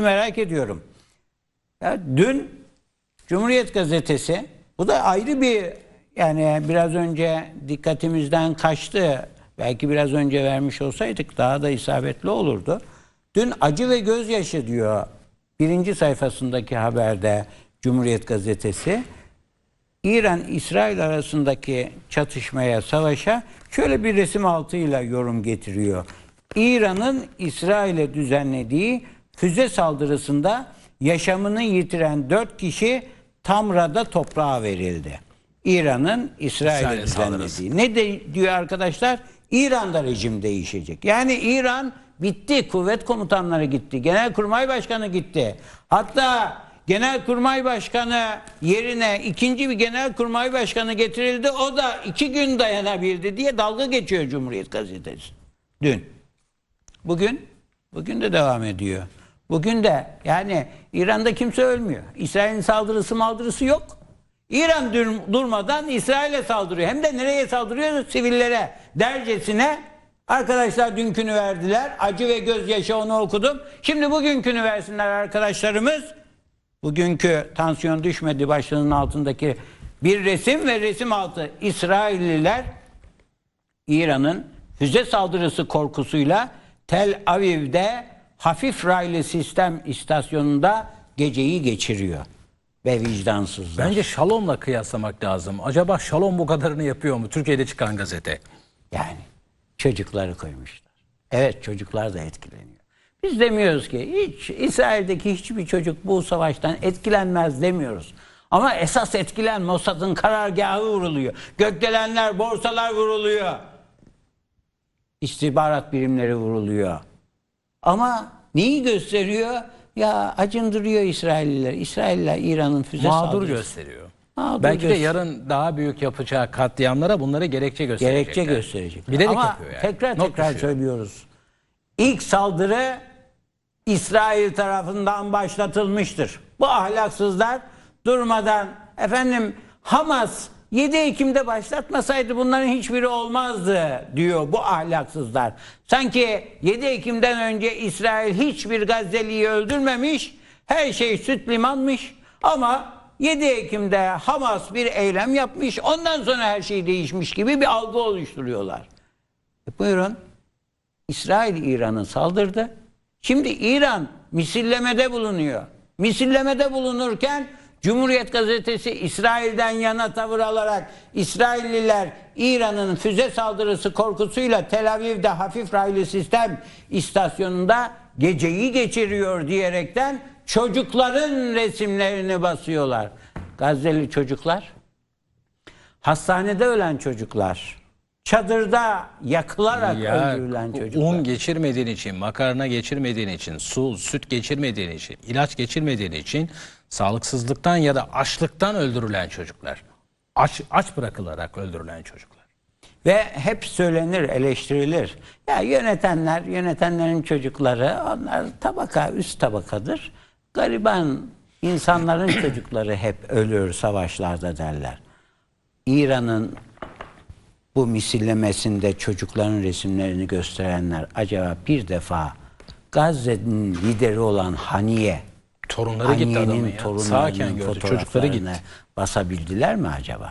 merak ediyorum. Ya dün Cumhuriyet Gazetesi bu da ayrı bir yani biraz önce dikkatimizden kaçtı. Belki biraz önce vermiş olsaydık daha da isabetli olurdu. Dün acı ve gözyaşı diyor birinci sayfasındaki haberde Cumhuriyet Gazetesi. İran-İsrail arasındaki çatışmaya, savaşa şöyle bir resim altıyla yorum getiriyor. İran'ın İsrail'e düzenlediği füze saldırısında yaşamını yitiren dört kişi Tamra'da toprağa verildi. İran'ın İsrail'e düzenlediği. Ne de, diyor arkadaşlar? İran'da rejim değişecek. Yani İran bitti. Kuvvet komutanları gitti. Genelkurmay Başkanı gitti. Hatta Genelkurmay Başkanı yerine ikinci bir Genelkurmay Başkanı getirildi. O da iki gün dayanabildi diye dalga geçiyor Cumhuriyet Gazetesi. Dün. Bugün, bugün de devam ediyor. Bugün de yani İran'da kimse ölmüyor. İsrail'in saldırısı maldırısı yok. İran dur- durmadan İsrail'e saldırıyor. Hem de nereye saldırıyor? Sivillere. Dercesine arkadaşlar dünkünü verdiler. Acı ve gözyaşı onu okudum. Şimdi bugünkünü versinler arkadaşlarımız. Bugünkü tansiyon düşmedi başlığının altındaki bir resim ve resim altı İsrailliler İran'ın füze saldırısı korkusuyla Tel Aviv'de hafif raylı sistem istasyonunda geceyi geçiriyor. Ve vicdansızlar. Bence Şalom'la kıyaslamak lazım. Acaba Şalom bu kadarını yapıyor mu? Türkiye'de çıkan gazete. Yani çocukları koymuşlar. Evet çocuklar da etkileniyor. Biz demiyoruz ki hiç İsrail'deki hiçbir çocuk bu savaştan etkilenmez demiyoruz. Ama esas etkilen Mossad'ın karargahı vuruluyor. Gökdelenler, borsalar vuruluyor. İstihbarat birimleri vuruluyor. Ama neyi gösteriyor? Ya acındırıyor İsrailliler. İsrailler İran'ın füze Mağdur saldırısı. gösteriyor. Mağdur Belki de göster- yarın daha büyük yapacağı katliamlara bunları gerekçe gösterecek. Gerekçe gösterecek. Bilerek Ama yapıyor yani. tekrar Not tekrar düşüyor. söylüyoruz. İlk saldırı İsrail tarafından başlatılmıştır. Bu ahlaksızlar durmadan efendim Hamas 7 Ekim'de başlatmasaydı bunların hiçbiri olmazdı diyor bu ahlaksızlar. Sanki 7 Ekim'den önce İsrail hiçbir Gazze'liyi öldürmemiş, her şey süt limanmış ama 7 Ekim'de Hamas bir eylem yapmış, ondan sonra her şey değişmiş gibi bir algı oluşturuyorlar. E buyurun. İsrail İran'ı saldırdı. Şimdi İran misillemede bulunuyor. Misillemede bulunurken Cumhuriyet Gazetesi İsrail'den yana tavır alarak İsrailliler İran'ın füze saldırısı korkusuyla Tel Aviv'de hafif raylı sistem istasyonunda geceyi geçiriyor diyerekten çocukların resimlerini basıyorlar. Gazze'li çocuklar Hastanede ölen çocuklar, çadırda yakılarak Ya, öldürülen çocuklar. un geçirmediğin için, makarna geçirmediğin için, su, süt geçirmediğin için, ilaç geçirmediğin için sağlıksızlıktan ya da açlıktan öldürülen çocuklar. Aç, aç bırakılarak öldürülen çocuklar. Ve hep söylenir, eleştirilir. Ya yönetenler, yönetenlerin çocukları onlar tabaka, üst tabakadır. Gariban insanların çocukları hep ölür savaşlarda derler. İran'ın bu misillemesinde çocukların resimlerini gösterenler acaba bir defa Gazze'nin lideri olan Haniye Torunları gitti adamın Haniye'nin ya. torunlarının Sağken gördü, çocukları fotoğraflarını gitti. basabildiler mi acaba?